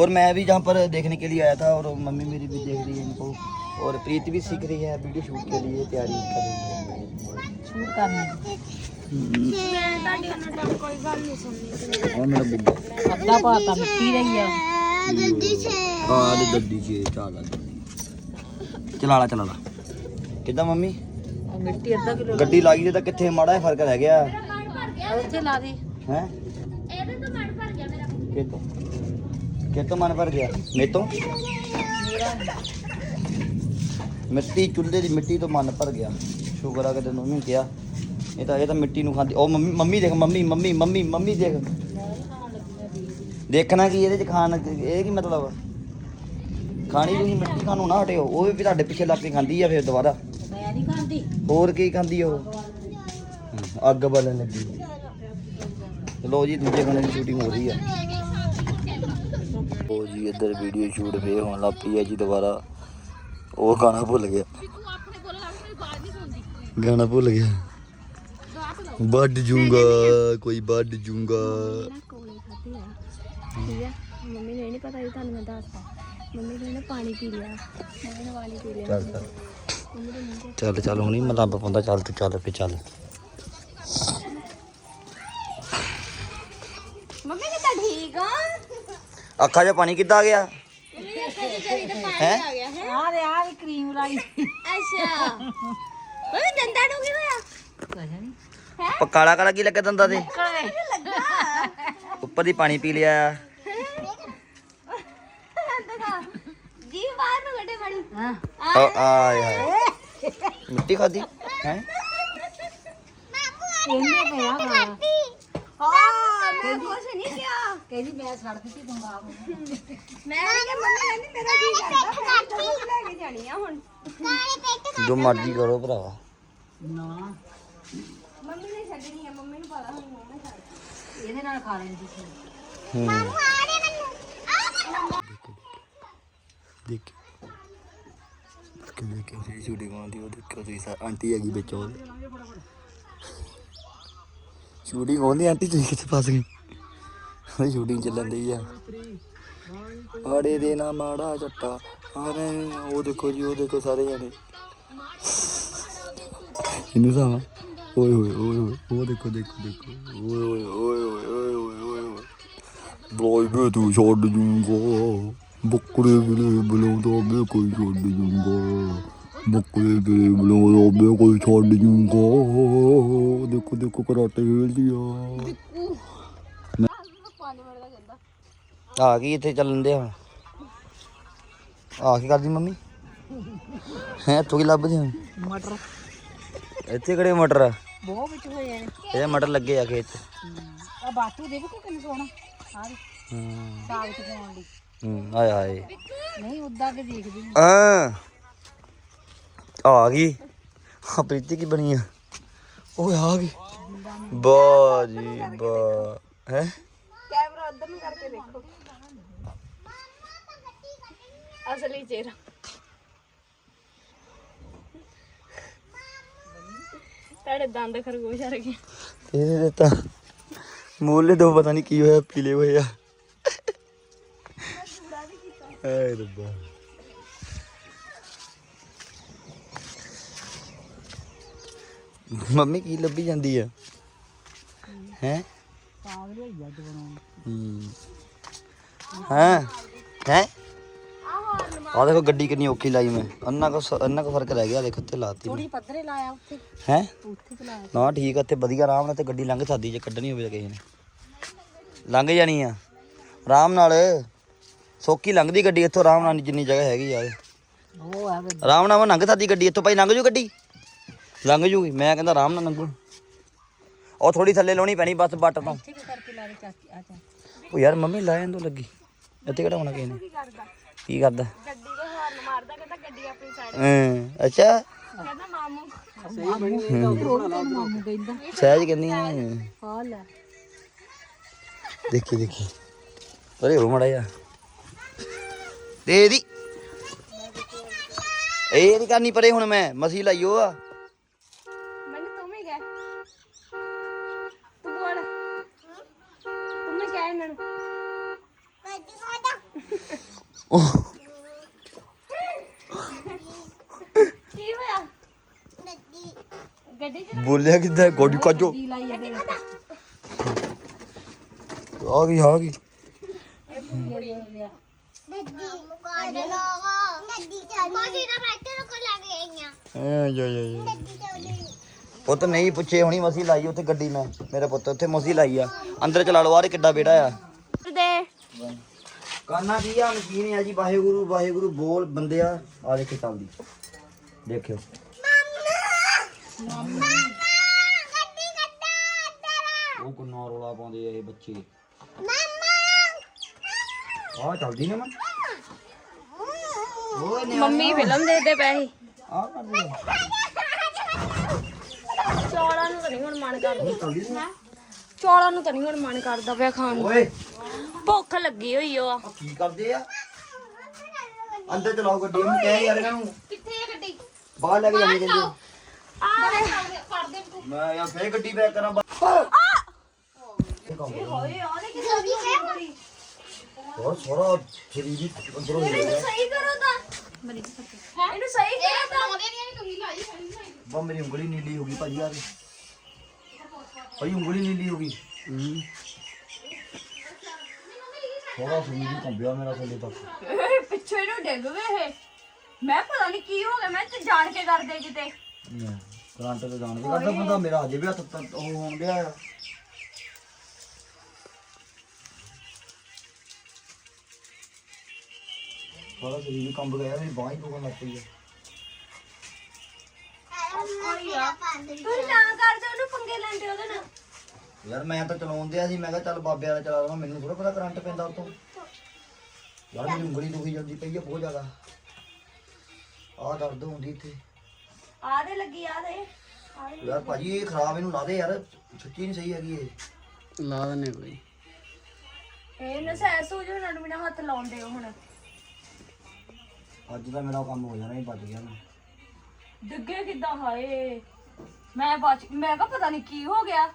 और मैं भी जहाँ पर देखने के लिए आया था और मम्मी मेरी भी देख रही है इनको और प्रीति भी सीख रही है वीडियो शूट के लिए तैयारी कर रही है। हम्म। चला करना चला चलाड़ा मम्मी? ਉਹ ਮਿੱਟੀ ਅੱਧਾ ਕਿਲੋ ਗੱਡੀ ਲਾਈ ਤੇ ਤਾਂ ਕਿੱਥੇ ਮਾੜਾ ਜਿਹਾ ਫ਼ਰਕ ਰਹਿ ਗਿਆ। ਉੱਥੇ ਲਾ ਦੇ। ਹੈ? ਇਹਦੇ ਤੋਂ ਮਨ ਭਰ ਗਿਆ ਮੇਰਾ। ਕਿਤੋਂ ਕਿਤੋਂ ਮਨ ਭਰ ਗਿਆ? ਮੇਤੋਂ? ਮਿੱਟੀ ਚੁੱਲ੍ਹੇ ਦੀ ਮਿੱਟੀ ਤੋਂ ਮਨ ਭਰ ਗਿਆ। ਸ਼ੁਕਰ ਆ ਕਿ ਤੈਨੂੰ ਉਹਨੂੰ ਕਿਹਾ। ਇਹ ਤਾਂ ਇਹ ਤਾਂ ਮਿੱਟੀ ਨੂੰ ਖਾਂਦੀ ਉਹ ਮੰਮੀ ਮੰਮੀ ਦੇਖ ਮੰਮੀ ਮੰਮੀ ਮੰਮੀ ਮੰਮੀ ਦੇਖ। ਦੇਖਣਾ ਕੀ ਇਹਦੇ ਚ ਖਾਣ ਇਹ ਕੀ ਮਤਲਬ? ਖਾਣੀ ਤੁਸੀਂ ਮਿੱਟੀ ਖਾਣੋਂ ਨਾ ਹਟਿਓ। ਉਹ ਵੀ ਤੁਹਾਡੇ ਪਿੱਛੇ ਲੱਗ ਕੇ ਖਾਂਦੀ ਆ ਫਿਰ ਦੁਬਾਰਾ। ਮੈਂ ਨਹੀਂ ਖਾਂਦੀ। ਹੋਰ ਕੀ ਖਾਂਦੀ ਉਹ? ਅੱਗ ਬਲਣ ਲੱਗੀ। ਲੋ ਜੀ ਦੂਜੇ ਗਾਣੇ ਦੀ ਸ਼ੂਟਿੰਗ ਹੋ ਰਹੀ ਆ। ਉਹ ਜੀ ਇੱਧਰ ਵੀਡੀਓ ਸ਼ੂਟ ਫੇਰ ਹੋਣ ਲੱਗ ਪਈ ਆ ਜੀ ਦੁਬਾਰਾ। ਉਹ ਗਾਣਾ ਭੁੱਲ ਗਿਆ। ਗਾਣਾ ਭੁੱਲ ਗਿਆ। ਵੱਢ ਜੂੰਗਾ ਕੋਈ ਵੱਢ ਜੂੰਗਾ। ਠੀਕ ਆ? ਮੰਮੀ ਨੇ ਨਹੀਂ ਪਤਾ ਇਹ ਤੁਹਾਨੂੰ ਮੈਂ ਦੱਸਦਾ। ਮੰਮੀ ਨੇ ਪਾਣੀ ਪੀ ਲਿਆ। ਨੇ ਪਾਣੀ ਪੀ ਲਿਆ। ਚੱਲ ਚੱਲ ਹੁਣੀ ਮੈਂ ਲੱਭ ਪਾਉਂਦਾ ਚੱਲ ਤੂੰ ਚੱਲ ਫੇ ਚੱਲ। ਮੰਮੀ ਨੇ ਤਾਂ ਠੀਕ ਆ? ਅੱਖਾਂ 'ਚ ਪਾਣੀ ਕਿੱਦਾਂ ਆ ਗਿਆ? ਹੈ? ਆ ਦੇ ਆ ਵੀ ਕਰੀਮ ਲਾਈ। ਅੱਛਾ। ਮੰਮੀ ਦੰਦਾਂ ਨੂੰ ਕੀ ਹੋਇਆ ਕੁਛ ਨਹੀਂ ਕਾਲਾ ਕਾਲਾ ਕੀ ਲੱਗਾ ਦੰਦਾਂ ਤੇ? ਉੱਪਰ ਦੀ ਪਾਣੀ ਪੀ ਲਿਆ। ਦਿਖਾ ਜੀ ਬਾਹਰ ਨੂੰ ਕੱਢੇ ਪਾਣੀ। ਹਾਂ। ਆ ਆਏ ਹਾਏ ਮਿੱਟੀ ਖਾਦੀ ਹੈ? ਇਹਨੇ ਪਿਆ ਵਾ ਹਾਂ ਮੈਂ ਕੁਛ ਨਹੀਂ ਕਿਹਾ। ਕਹਿੰਦੀ ਮੈਂ ਛੱਡ ਦਿੱਤੀ ਬੰਗਾ ਮੈਂ ਕਿਹਾ ਮੰਮੀ ਕਹਿੰਦੀ ਮੇਰਾ ਜੀ ਕਰਦਾ ਮੈਂ ਤੁਹਾਨੂੰ ਲੈ ਕੇ ਜਾਣੀ ਆ ਹੁਣ। ਕਾਲੇ ਪੇਟ ਜੋ ਮਰਜ਼ੀ ਕਰੋ ਭਰਾਵਾ। ਇਹਦੇ ਨਾਲ ਖਾ ਲੈਂਦੀ ਸੀ। ਮਾਮੂ ਆ ਰੇ ਮੈਨੂੰ। ਦੇਖ ਦੇਖ। ਕੇ ਲੈ ਕੇ ਜੀ ਆਂਟੀ ਆਂਟੀ ਤੁਸੀਂ ਕਿੱਥੇ ਫਸ ਗਏ? ਉਹ ਛੁੱਟੀ ਚੱਲਣ ਦੀ ਆ। ਆੜੇ ਦੇ ਨਾ ਮਾੜਾ ਚੱਟਾ ਆਰੇ ਉਹ ਦੇਖੋ ਜੀ, ਉਹ ਦੇਖੋ ਸਾਰੇ ਜਾਣੇ। ਇਹਨੂੰ ਸਾਵਾ ਓਏ ਹੋਏ ਓਏ ਹੋਏ, ਉਹ ਦੇਖੋ ਦੇਖੋ ਦੇਖੋ। ਓਏ ਓਏ ਓਏ ਓਏ ਓਏ ਓਏ ਓਏ ਬੋਏ ਬੇ ਤੂੰ ਬੱਕਰੇ ਬਲੇ ਬਲਾਉਂਦਾ ਮੈਂ ਕੋਈ ਛੱਡ ਜੂੰਗਾ। ਬੱਕਰੇ ਬਲੇ ਬਲਾਉਂਦਾ ਮੈਂ ਕੋਈ ਛੱਡ ਜੂੰਗਾ। ਦੇਖੋ ਦੇਖੋ ਕਰਾਟੇ ਖੇਲਦੀ ਆ। ਆ ਗਈ ਇੱਥੇ ਚੱਲਣ ਦੇ ਹੁਣ। ਆ ਕੀ ਕਰਦੀ ਮੰਮੀ? ਹੈ ਤੂੰ ਕੀ ਲੱਭਦੀ ਹੁਣ? ਮਟਰ। ਇੱਥੇ ਕਿਹੜੇ ਮਟਰ ਆ? ਬਹੁਤ ਵਿੱਚ ਹੋਏ ਨੇ ਇਹਦੇ ਮਟਰ ਲੱਗੇ ਆ ਖੇਤ। ਆ ਬਾਟੂ ਦੇਖ ਤੂੰ ਕਿੰਨਾ ਸੋਹਣਾ। ਆ ਦੇ ਹੂੰ। ਸਾਗ ਚ ਪਾਉਣ ਲਈ। ਹੂੰ ਆਏ ਹਾਏ। ਨਹੀਂ ਉਦਾਂ ਕੇ ਦੇਖਦੀ ਆ ਆ ਗਈ। ਆ ਪ੍ਰੀਤੀ ਕੀ ਬਣੀ ਆ? ਓਏ ਆ ਗਈ। ਬਾ ਜੀ ਬਾ ਹੈ? ਕੈਮਰਾ ਉਧਰ ਨੂੰ ਕਰਕੇ ਦੇਖੋ। ਅਸਲੀ ਚਿਹਰਾ। ਤੁਹਾਡੇ ਦੰਦ ਖਰਗੋਸ਼ ਵਰਗੇ ਇਹਦੇ ਤੇ ਤਾਂ ਮੂਲੇ ਤੋਂ ਪਤਾ ਨਹੀਂ ਕੀ ਹੋਇਆ ਪੀਲੇ ਹੋਏ ਆ। ਐ ਰੱਬਾ ਮੰਮੀ ਕੀ ਲੱਭੀ ਜਾਂਦੀ ਆ? ਹੈ? ਸਾਗ ਲਿਆਈ ਅੱਜ ਬਣਾਉਣ ਹੂੰ? ਹਾਂ? ਆ ਦੇਖੋ ਗੱਡੀ ਕਿੰਨੀ ਔਖੀ ਲਾਈ ਮੈਂ। ਅੰਨਾ ਕੋ ਅੰਨਾ ਕੋ ਫ਼ਰਕ ਰਹਿ ਗਿਆ ਦੇਖੋ ਤੇ ਲਾਤੀ ਥੋੜੀ ਪੱਧਰੇ ਲਾਇਆ ਉੱਥੇ। ਹੈ? ਉੱਥੇ ਤੇ ਲਾਇਆ। ਨਾ ਠੀਕ ਆ ਇੱਥੇ ਵਧੀਆ ਆਰਾਮ ਨਾਲ ਤੇ ਗੱਡੀ ਲੰਘ ਸਕਦੀ ਜੇ ਕੱਢਣੀ ਹੋਵੇ ਤਾਂ ਕਿਸੇ ਨੇ। ਲੰਘ ਜਾਣੀ ਆ। ਆਰਾਮ ਨਾਲ। ਸੌਖੀ ਲੰਘਦੀ ਗੱਡੀ ਇੱਥੋਂ ਆਰਾਮ ਨਾਲ ਜਿੰਨੀ ਜਗ੍ਹਾ ਹੈਗੀ ਆ। ਉਹ ਆ ਵੇ ਆਰਾਮ ਨਾਲ ਉਹ ਲੰਘ ਸਕਦੀ ਗੱਡੀ ਇੱਥੋਂ ਭਾਈ ਲੰਘ ਜੂ ਗੱਡੀ? ਲੰਘ ਜੂਗੀ ਮੈਂ ਕਹਿੰਦਾ ਆਰਾਮ ਨਾਲ ਲੰਘੂ। ਉਹ ਥੋੜੀ ਥੱਲੇ ਲਾਉਣੀ ਪੈਣੀ ਬਸ ਬੱਟ ਤੋਂ। ਇੱਥੇ ਵੀ ਕਰਕੇ ਲਾ ਦੇ ਚਾਚੀ ਆ ਚਾ ਉਹ ਯਾਰ ਮੰਮੀ ਲਾਇਨ ਤੋਂ ਲੱਗੀ। ਇੱਥੇ ਕਿਹੜਾ ਹੋਣਾ ਕਿਸੇ ਨੇ? ਕੀ ਕਰਦਾ? ਗੱਡੀ ਦੇ ਹਾਰਨ ਮਾਰਦਾ ਕਹਿੰਦਾ ਗੱਡੀ ਆਪਣੀ ਸਾਈਡ ਹਾਂ ਅੱਛਾ। ਕਹਿੰਦਾ ਮਾਮੂ। ਮਾਮੂ ਕਹਿੰਦਾ। ਸਹਿਜ ਕਹਿੰਦੀਆਂ ਆ। ਲੈ। ਦੇਖੀ ਦੇਖੀ। ਅਰੇ ਹੋ ਮੜਾ ਜਾ ਦੇ ਦੀ। ਇਹ ਨਹੀਂ ਕਰਨੀ ਪਰੇ ਹੁਣ ਮੈਂ ਮਸੀ ਲਾਈਓ ਆ। ਮੈਨੂੰ ਤੂੰ ਵੀ ਕਹਿ। ਤੂੰ ਬੋਲ। ਤੂੰ ਵੀ ਕਹਿ ਇਹਨਾਂ ਨੂੰ ਗੱਡੀ ਕੋਦਾ ਕੀ ਹੋਇਆ? ਗੱਡੀ ਗੱਡੀ ਚ ਬੋਲਿਆ ਕਿੱਦਾਂ ਗੋਡੀ ਕਾਜੋ। ਲਾਈ ਇਹਦੇ ਵਿੱਚ ਆ ਗਈ ਆ ਗਈ। ਜਾ ਜਾ ਜਾ ਗੱਡੀ ਚੱਲੀ ਪੁੱਤ ਨਹੀਂ ਪੁੱਛੇ ਹੁਣੀ ਮਸੀ ਲਾਈ ਉੱਥੇ ਗੱਡੀ ਮੈਂ ਮੇਰੇ ਪੁੱਤ ਉੱਥੇ ਮਸੀ ਲਾਈ ਆ। ਅੰਦਰ ਚਲਾ ਲਓ ਆਰੇ ਕਿੱਡਾ ਬੇੜਾ ਆ। ਦੇ ਕਾਨਾ ਕੀ ਆ ਮਸ਼ੀਨ ਆ ਜੀ ਵਾਹਿਗੁਰੂ ਵਾਹਿਗੁਰੂ ਬੋਲ ਬੰਦਿਆ ਆ ਦੇਖੇ ਚੱਲਦੀ ਦੇਖਿਓ। ਗੱਡੀ ਕੱਢਾ ਤੇਰਾ ਉਹ ਕਿੰਨਾ ਰੋਲਾ ਪਾਉਂਦੇ ਆ ਇਹ ਬੱਚੇ। ਮਾਮਾ। ਆ ਚੱਲਦੀ ਨਾ ਮੈਂ। ਓਏ ਨੇ ਮੰਮੀ ਫਿਲਮ ਦੇਖਦੇ ਪਏ ਸੀ। ਆ ਕਰਦੀ ਆ। ਚੌਲਾਂ ਨੂੰ ਤਾਂ ਨਹੀਂ ਹੁਣ ਮਨ ਕਰਦਾ। ਚੱਲਦੀ ਨਾ ਚੌਲਾਂ ਨੂੰ ਤਾਂ ਨਹੀਂ ਹੁਣ ਮਨ ਕਰਦਾ ਪਿਆ ਖਾਣ ਨੂੰ। ਓਏ। ਭੁੱਖ ਲੱਗੀ ਹੋਈ ਓ ਆ ਕੀ ਕਰਦੇ ਆ? ਅੰਦਰ ਚਲਾਓ ਗੱਡੀ ਨੂੰ ਕਹਿ ਯਾਰ ਇਹਨਾਂ ਨੂੰ। ਕਿੱਥੇ ਹੈ ਗੱਡੀ? ਬਾਹਰ ਲੈ ਕੇ ਜਾਣੀ ਕਹਿੰਦੇ ਆ ਦੇ ਫੜ ਦੇ ਮੈਂ ਯਾਰ ਫੇਰ ਗੱਡੀ ਬੈਕ ਕਰਾਂ ਓਏ ਉਹਦੇ ਕੀ ਜਲਦੀ ਹੈ ਹੋਰ ਸਾਰਾ ਸਰੀਰ ਹੀ ਅੰਦਰੋਂ ਹੀ ਹੋ ਗਿਆ ਸਹੀ ਕਰੋ ਤਾਂ ਇਹਨੂੰ ਸਹੀ ਕਰੋ ਤਾਂ ਉਹਦੇ ਨਹੀਂ ਕੰਗੀ ਲਾਈ ਖੜੀ ਲਾਈ ਬਾ ਮੇਰੀ ਉਂਗਲੀ ਨੀਲੀ ਹੋ ਗਈ ਭਾਜੀ ਆ ਭਾਈ ਉਂਗਲੀ ਨੀਲੀ ਹੋ ਗਈ ਹੂੰ ਥੋੜਾ ਸਰੀਰ ਹੀ ਕੰਬਿਆ ਮੇਰਾ ਥੱਲੇ ਤੱਕ ਪਿੱਛੇ ਨੂੰ ਡਿੱਗ ਗਏ ਇਹ। ਮੈਂ ਪਤਾ ਨਹੀਂ ਕੀ ਹੋ ਗਿਆ ਮੈਂ ਤੇ ਜਾਣ ਕੇ ਕਰਦੇ ਕਿਤੇ। ਕਰੰਟ ਤੇ ਜਾਣ ਦੇ ਕਰਦਾ ਬੰਦਾ ਮੇਰਾ ਅਜੇ ਵੀ ਹੱਥ ਉਹ ਹੋਣ ਗਿਆ ਆ। ਥੋੜਾ ਸਰੀਰ ਹੀ ਕੰਬ ਗਿਆ ਮੇਰੀ ਬਾਂਹ ਹੀ ਦੁਖਣ ਲੱਗ ਪਈ ਆ। ਤੁਸੀਂ ਨਾ ਕਰਦੇ ਉਹਨੂੰ ਪੰਗੇ ਲੈਂਦੇ ਉਹਦੇ ਨਾਲ। ਯਾਰ ਮੈਂ ਤਾਂ ਚਲਾਉਣ ਦਿਆ ਸੀ ਮੈਂ ਕਿਹਾ ਚੱਲ ਬਾਬੇ ਵਾਲਾ ਚਲਾ ਦਵਾਂ ਮੈਨੂੰ ਥੋੜਾ ਪਤਾ ਕਰੰਟ ਪੈਂਦਾ ਉਤੋਂ ਯਾਰ ਮੇਰੀ ਉਂਗਲੀ ਦੁਖੀ ਜਾਂਦੀ ਪਈ ਆ ਬਹੁਤ ਜ਼ਿਆਦਾ। ਆਹ ਦਰਦ ਹੁੰਦੀ ਇੱਥੇ। ਆ ਦੇ ਲੱਗੀ ਆ ਦੇ। ਯਾਰ ਭਾਜੀ ਇਹ ਖਰਾਬ ਇਹਨੂੰ ਲਾ ਦੇ ਯਾਰ ਸੱਚੀ ਨਹੀਂ ਸਹੀ ਹੈਗੀ ਇਹ। ਲਾ ਦਨੇ ਕੋਈ। ਇਹ ਨਸੈਸ ਹੋ ਜੋ ਉਹਨਾਂ ਨੂੰ ਬਿਨਾ ਹੱਥ ਲਾਉਂਦੇ ਹੋ ਹੁਣ। ਅੱਜ ਤਾਂ ਮੇਰਾ ਕੰਮ ਹੋ ਜਾਣਾ ਹੀ ਬਚ ਗਿਆ ਨਾ ਡਿੱਗੇ ਕਿੱਦਾਂ ਹਾਏ? ਮੈਂ ਬਚ ਮੈਂ ਕਿਹਾ ਪਤਾ ਨਹੀਂ ਕੀ ਹੋ ਗਿਆ।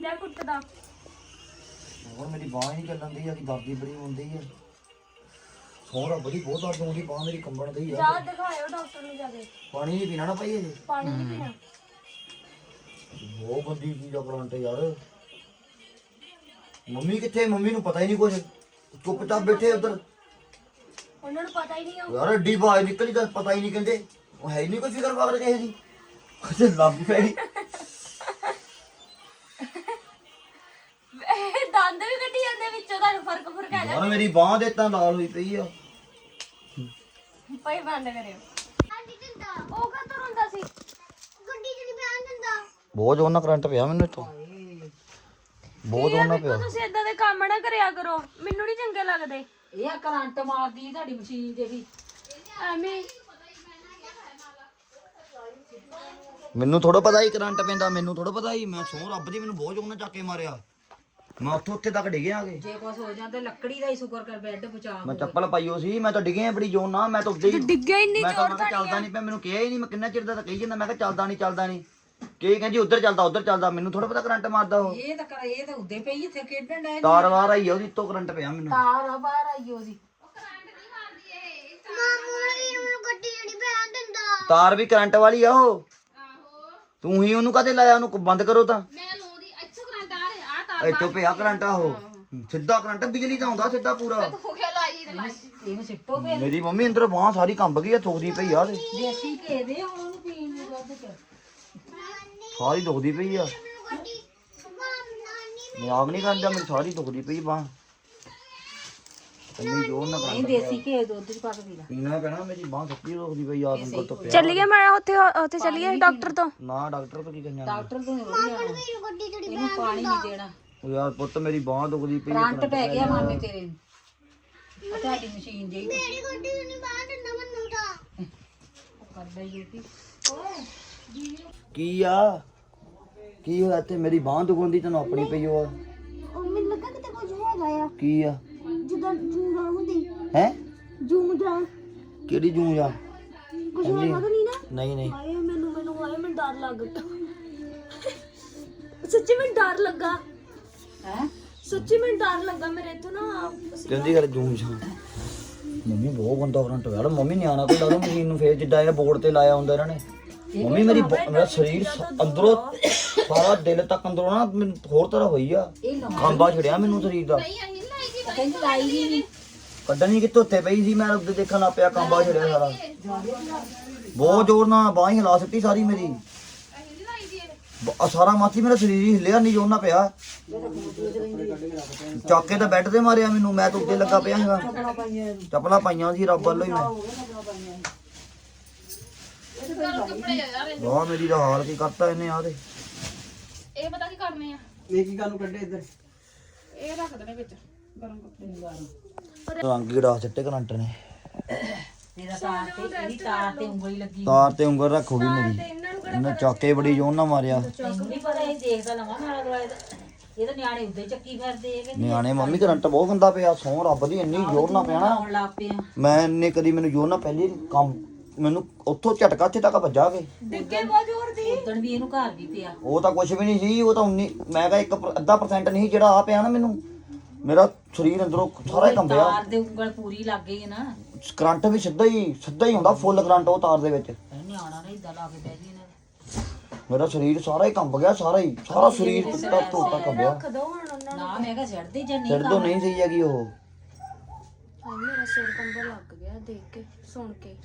ਲੈ ਕੁੱਟਦਾ। ਹੋਰ ਮੇਰੀ ਬਾਹ ਹੀ ਚੱਲਣ ਦੀ ਆ ਕਿ ਦਰਦੀ ਬੜੀ ਹੁੰਦੀ ਆ। ਸੋਹਰਾ ਬੜੀ ਬਹੁਤ ਦਰਦ ਹੁੰਦੀ ਬਾਹ ਮੇਰੀ ਕੰਬਣ ਦੀ ਆ। ਜਾ ਦਿਖਾਇਓ ਡਾਕਟਰ ਨੂੰ ਜਾ ਕੇ। ਪਾਣੀ ਨਹੀਂ ਪੀਣਾ ਨਾ ਭਾਈ ਇਹ। ਪਾਣੀ ਨਹੀਂ ਪੀਣਾ। ਬਹੁਤ ਗੰਦੀ ਚੀਜ਼ ਆ ਪਲਾਂਟ ਯਾਰ। ਮੰਮੀ ਕਿੱਥੇ? ਮੰਮੀ ਨੂੰ ਪਤਾ ਹੀ ਨਹੀਂ ਕੁਝ ਚੁੱਪਚਾਪ ਬੈਠੇ ਉਧਰ। ਉਹਨਾਂ ਨੂੰ ਪਤਾ ਹੀ ਨਹੀਂ ਉਹ। ਯਾਰ ਏਡੀ ਬਾਜ ਨਿਕਲੀ ਤਾਂ ਪਤਾ ਹੀ ਨਹੀਂ ਕਹਿੰਦੇ। ਉਹ ਹੈ ਹੀ ਨਹੀਂ ਕੋਈ ਫਿਕਰ ਫਾਕਰ ਕਿਸੇ ਦੀ। ਤੇ ਲੱਭ ਪਈ ਇਹ ਦੰਦ ਵੀ ਕੱਢੀ ਜਾਂਦੇ ਵਿੱਚੋਂ ਤੁਹਾਨੂੰ ਫ਼ਰਕ ਫ਼ਰਕ ਆ ਯਾਰ ਮੇਰੀ ਬਾਹ ਦੇ ਤਾਂ ਲਾਲ ਹੋਈ ਪਈ ਆ। ਪਈ ਬੰਦ ਕਰਿਓ। ਉਹ ਕਾ ਹੁੰਦਾ ਸੀ? ਗੱਡੀ ਚ ਨਹੀਂ ਬਿਆਨ ਦਿੰਦਾ ਬਹੁਤ ਜ਼ੋਰ ਨਾਲ ਕਰੰਟ ਪਿਆ ਮੈਨੂੰ ਇੱਥੋਂ। ਬਹੁਤ ਜ਼ੋਰ ਨਾਲ ਪਿਆ। ਤੁਸੀਂ ਇਦਾਂ ਦੇ ਕੰਮ ਨਾ ਕਰਿਆ ਕਰੋ। ਮੈਨੂੰ ਨਹੀਂ ਚੰਗੇ ਲੱਗਦੇ। ਇਹ ਆ ਕਰੰਟ ਮਾਰਦੀ ਤੁਹਾਡੀ ਮਸ਼ੀਨ ਦੇ ਵੀ ਐਵੇਂ ਮੈਨੂੰ ਥੋੜਾ ਪਤਾ ਹੀ ਕਰੰਟ ਪੈਂਦਾ ਮੈਨੂੰ ਥੋੜਾ ਪਤਾ ਹੀ ਮੈਂ ਸੌ ਰੱਬ ਦੀ ਮੈਨੂੰ ਬਹੁਤ ਜ਼ੋਰ ਨਾਲ ਚੱਕ ਕੇ ਮਾਰਿਆ। ਮੈਂ ਉੱਥੋਂ ਉੱਥੇ ਤੱਕ ਡਿੱਗਿਆ ਆ ਕੇ। ਜੇ ਕੁਛ ਹੋ ਜਾਂਦਾ ਲੱਕੜੀ ਦਾ ਹੀ ਸ਼ੁਕਰ ਕਰ ਬੈੱਡ ਬਚਾ ਮੈਂ ਚੱਪਲ ਪਾਈਓ ਸੀ ਮੈਂ ਤਾਂ ਡਿੱਗਿਆ ਬੜੀ ਜ਼ੋਰ ਨਾਲ। ਮੈਂ ਤਾਂ ਉੱਦੇ ਹੀ ਡਿੱਗਿਆ ਹੀ ਨਹੀਂ ਮੈਂ ਤਾਂ ਮੈਂ ਕਿਹਾ ਚੱਲਦਾ ਨਹੀਂ ਪਿਆ ਮੈਨੂੰ ਕਿਹਾ ਹੀ ਨਹੀਂ ਮੈਂ ਕਿੰਨਾ ਚਿਰ ਦਾ ਤਾਂ ਕਹੀ ਜਾਂਦਾ ਮੈਂ ਕਿਹਾ ਚੱਲਦਾ ਨਹੀਂ ਚੱਲਦਾ ਨਹੀਂ ਕੀ ਕਹਿੰਦੀ ਉੱਧਰ ਚੱਲਦਾ ਉੱਧਰ ਚੱਲਦਾ ਮੈਨੂੰ ਥੋੜਾ ਪਤਾ ਕਰੰਟ ਮਾਰਦਾ ਉਹ। ਇਹ ਤਾਂ ਕਰ ਇਹ ਤਾਂ ਉੱਦੇ ਪਈ ਇੱਥੇ ਖੇਡਣ ਡੈ ਤਾਰ ਵਾਰ ਆਈ ਆ ਉਹਦੀ ਤੋਂ ਕਰੰਟ ਪਿਆ ਮੈਨੂੰ। ਤਾਰ ਬਾਹਰ ਆਈ ਉਹਦੀ। ਤਾਰ ਵੀ ਕਰੰਟ ਵਾਲੀ ਆ ਉਹ? ਤੂੰ ਹੀ ਉਹਨੂੰ ਕਦੇ ਲਾਇਆ ਉਹਨੂੰ ਬੰਦ ਕਰੋ ਤਾਂ। ਮੈਂ ਲਾਉਂਦੀ ਇੱਥੋਂ ਕਰੰਟ ਆ ਰਿਹਾ ਆ ਤਾਂ ਇੱਥੋਂ ਪਿਆ ਕਰੰਟ ਆ ਉਹ। ਸਿੱਧਾ ਕਰੰਟ ਬਿਜਲੀ ਦਾ ਆਉਂਦਾ ਸਿੱਧਾ ਪੂਰਾ। ਹੋ ਗਿਆ ਲਾਈ ਤੇ ਲਾਈ। ਇਹਨੂੰ ਸਿੱਟੋ ਫੇਰ। ਮੇਰੀ ਮੰਮੀ ਅੰਦਰ ਬਾਹ ਸਾਰੀ ਕੰਬ ਗਈ ਆ ਥੋਕਦੀ ਪਈ ਆ ਤੇ ਦੇਸੀ ਘੇ ਦੇ ਹੁਣ ਉਹਨੂੰ ਪੀਣ ਨੂੰ ਦੁੱਧ ਚ। ਸਾਰੀ ਦੁਖਦੀ ਪਈ ਆ। ਮੈਨੂੰ ਮੈਂ ਆਪ ਨਹੀਂ ਕਰਦਾ ਮੈਨੂੰ ਸਾਰੀ ਦੁਖਦੀ ਪਈ ਬਾਹ। ਇੰਨੀ ਜੋਰ ਨਾਲ ਨਹੀਂ ਕਰੰਟ ਦੇਸੀ ਘੇ ਦੁੱਧ ਚ ਪਾ ਕੇ ਪੀ ਲੈ। ਪੀਣਾ ਪੈਣਾ ਮੇਰੀ ਬਾਹ ਸੱਚੀ ਦੁਖਦੀ ਪਈ ਆ ਉਂਗਲ ਤੋਂ ਪਿਆ ਚੱਲੀਏ ਮੈਂ ਉੱਥੇ ਉੱਥੇ ਚੱਲੀਏ ਡਾਕਟਰ ਤੋਂ? ਨਾ ਡਾਕਟਰ ਤੋਂ ਕੀ ਕਹਿੰਦਾ ਡਾਕਟਰ ਤੋਂ ਮੈਨੂੰ ਨਹੀਂ ਇਹਨੂੰ ਪਾਣੀ ਨਹੀਂ ਦੇਣਾ। ਉਹ ਯਾਰ ਪੁੱਤ ਮੇਰੀ ਬਾਹ ਦੁਖਦੀ ਪਈ ਕਰੰਟ ਪੈ ਗਿਆ ਮਾਮੇ ਤੇਰੇ ਨੂੰ। ਆ ਤੁਹਾਡੀ ਮਸ਼ੀਨ ਜਿਹੀ। ਮੇਰੀ ਗੱਡੀ ਨਹੀਂ ਬਿਆਨ ਦਿੰਦਾ ਮੈਨੂੰ ਤਾਂ। ਕਰਦਾ ਹੀ ਉਹਦੀ ਕੀ ਆ? ਕੀ ਹੋਇਆ ਤੇ ਮੇਰੀ ਬਾਹ ਦੁਖਦੀ ਤੈਨੂੰ ਆਪਣੀ ਪਈ ਉਹ। ਮੈਨੂੰ ਲੱਗਾ ਕਿ ਤੇ ਕੁਝ ਹੈਗਾ ਆ। ਕੀ ਆ? ਜਿੱਦਾਂ ਜੂਗਾ ਹੁੰਦੀ। ਹੈ? ਜੂਮ ਜਾ ਕਿਹੜੀ ਜੂੰ ਆ ਕੁਝ ਹੈਗਾ ਤਾਂ ਨਹੀਂ ਨਾ? ਨਹੀਂ ਨਹੀਂ। ਆਏ ਮੈਨੂੰ ਮੈਨੂੰ ਆਏ ਮੈਨੂੰ ਡਰ ਲੱਗ ਸੱਚੀ ਮੈਨੂੰ ਡਰ ਲੱਗਾ। ਹੈ? ਸੱਚੀ ਮੈਨੂੰ ਡਰ ਲੱਗਾ ਮੇਰੇ ਇੱਥੋਂ ਨਾ। ਕਹਿੰਦੀ ਕਰ ਜੂੰ ਜਾ ਮੰਮੀ ਬਹੁਤ ਗੰਦਾ ਕਰੰਟ ਹੋਇਆ ਮੰਮੀ ਨਿਆਣਾ ਕੋਈ ਲਾ ਦੋ ਮਸ਼ੀਨ ਨੂੰ ਫੇਰ ਜਿੱਦਾਂ ਇਹ ਬੋਰਡ ਤੇ ਲਾਇਆ ਹੁੰਦਾ ਇਹਨਾਂ ਨੇ। ਮੰਮੀ ਮੇਰੀ ਬ- ਮੇਰਾ ਸਰੀਰ ਅੰਦਰੋਂ ਸਾਰਾ ਦਿਲ ਤੱਕ ਅੰਦਰੋਂ ਨਾ ਮੈਨੂੰ ਹੋਰ ਤਰ੍ਹਾਂ ਹੋਈ ਆ। ਖਾਂਬਾ ਛੜਿਆ ਮੈਨੂੰ ਸਰੀਰ ਦਾ। ਕਹਿੰਦੀ ਲਾਈ ਵੀ ਨਹੀਂ। ਕੱਢਣੀ ਕਿ ਧੋਤੇ ਪਈ ਸੀ ਮੈਂ ਉੱਤੇ ਦੇਖਣ ਲੱਗ ਪਿਆ ਕਾਂਬਾ ਛੜਿਆ ਸਾਰਾ। ਬਹੁਤ ਜ਼ੋਰ ਨਾਲ ਬਾਹ ਹੀ ਹਿਲਾ ਦਿੱਤੀ ਸਾਰੀ ਮੇਰੀ। ਸਾਰਾ ਮਾਥੀ ਮੇਰਾ ਸਰੀਰ ਹੀ ਹਿੱਲਿਆ ਨਹੀਂ ਜ਼ੋਰ ਨਾਲ ਪਿਆ। ਚੱਕ ਕੇ ਤਾਂ ਬੈੱਡ ਤੇ ਮਾਰਿਆ ਮੈਨੂੰ ਮੈਂ ਤਾਂ ਉੱਤੇ ਲੱਗਾ ਪਿਆ ਹੈਗਾ ਚੱਪਲਾਂ ਪਾਈਆਂ ਸੀ ਰੱਬ ਵੱਲੋਂ ਹੀ ਮੈਂ। ਵਾਹ ਮੇਰੀ ਦਾ ਹਾਲ ਕੀ ਕਰਤਾ ਇਹਨੇ ਆ ਤੇ। ਇਹ ਪਤਾ ਕੀ ਕਰਨੇ ਆ? ਇਹ ਕੀ ਗੱਲ ਨੂੰ ਕੱਢੇ ਇੱਧਰ? ਇਹ ਰੱਖ ਦੇਣੇ ਵਿੱਚ ਗਰਮ ਕੱਪੜੇ। ਰੰਗ ਹੀ ਡਾ ਸਿੱਟੇ ਕਰੰਟ ਨੇ? ਮੇਰਾ ਤਾਰ ਤੇ ਇਹਦੀ ਤਾਰ ਤੇ ਉਂਗਲੀ ਲੱਗੀ ਤਾਰ ਤੇ ਉਂਗਲ ਰੱਖੋਗੀ ਮੇਰੀ। ਇਹਨੇ ਚਾਕੇ ਬੜੀ ਜੋਰ ਨਾਲ ਮਾਰਿਆ। ਤੈਨੂੰ ਨਹੀਂ ਪਤਾ ਇਹ ਦੇਖਦਾ ਲਵਾਂ ਨਾਲ ਦੁਆਲੇ ਦਾ। ਇਹ ਤਾਂ ਨਿਆਣੇ ਉੱਤੇ ਚੱਕੀ ਫਿਰਦੇ ਇਹ ਕਹਿੰਦੇ ਨਿਆਣੇ ਮੰਮੀ ਕਰੰਟ ਬਹੁਤ ਗੰਦਾ ਪਿਆ ਸੌ ਰੱਬ ਦੀ ਇੰਨੀ ਜ਼ੋਰ ਨਾਲ ਪਿਆ ਨਾ। ਆਉਣ ਲੱਗ ਪਏ ਆ ਮੈਂ ਇੰਨੇ ਕਦੀ ਮੈਨੂੰ ਜ਼ੋਰ ਨਾਲ ਪਹਿਲੀ ਕੰਮ ਮੈਨੂੰ ਉੱਥੋਂ ਝਟਕਾ ਇੱਥੇ ਤੱਕ ਵੱਜਾ ਕੇ ਡਿੱਗੇ ਬਹੁਤ ਜ਼ੋਰ ਦੀ ਉਦਣ ਵੀ ਇਹਨੂੰ ਘਰ ਵੀ ਪਿਆ। ਉਹ ਤਾਂ ਕੁਝ ਵੀ ਨਹੀਂ ਸੀ ਉਹ ਤਾਂ 19 ਮੈਂ ਕਿਹਾ ਇੱਕ ਪਰ- ਅੱਧਾ ਪਰਸੈਂਟ ਨਹੀਂ ਜਿਹੜਾ ਆ ਪਿਆ ਨਾ ਮੈਨੂੰ। ਮੇਰਾ ਸਰੀਰ ਅੰਦਰੋਂ ਸਾਰਾ ਹੀ ਕੰਬਿਆ। ਤਾਰ ਦੇ ਉਂਗਲ ਪੂਰੀ ਲੱਗ ਗਈ ਹੈ ਨਾ। ਕਰੰਟ ਵੀ ਸਿੱਧਾ ਹੀ ਸਿੱਧਾ ਹੀ ਹੁੰਦਾ ਫੁੱਲ ਕਰੰਟ ਉਹ ਤਾਰ ਦੇ ਵਿੱਚ। ਇਹ ਨਿਆਣਾ ਨਾ ਇਦਾਂ ਲਾ ਕੇ ਬਹਿ ਗਈ ਇਹਨਾਂ ਨੇ। ਮੇਰਾ ਸਰੀਰ ਸਾਰਾ ਹੀ ਕੰਬ ਗਿਆ ਸਾਰਾ ਹੀ ਸਾਰਾ ਸਰੀਰ ਟੁੱਟਾ ਟੁੱਟਾ ਕੰਬਿਆ। ਕਦੋਂ ਹੁਣ ਉਹਨਾਂ ਨਾ। ਮੈਂ ਕਿਹਾ ਛੱਡਦੇ ਜਾਂ ਨਹੀਂ ਸਿਰ ਤੋਂ ਨਹੀਂ ਸਹੀ ਹੈਗੀ ਉਹ। ਹਾਏ ਮੇਰਾ ਸਿਰ ਕੰਬਣ ਲੱਗ ਗਿਆ ਦੇਖ ਕੇ ਸੁਣ ਕੇ।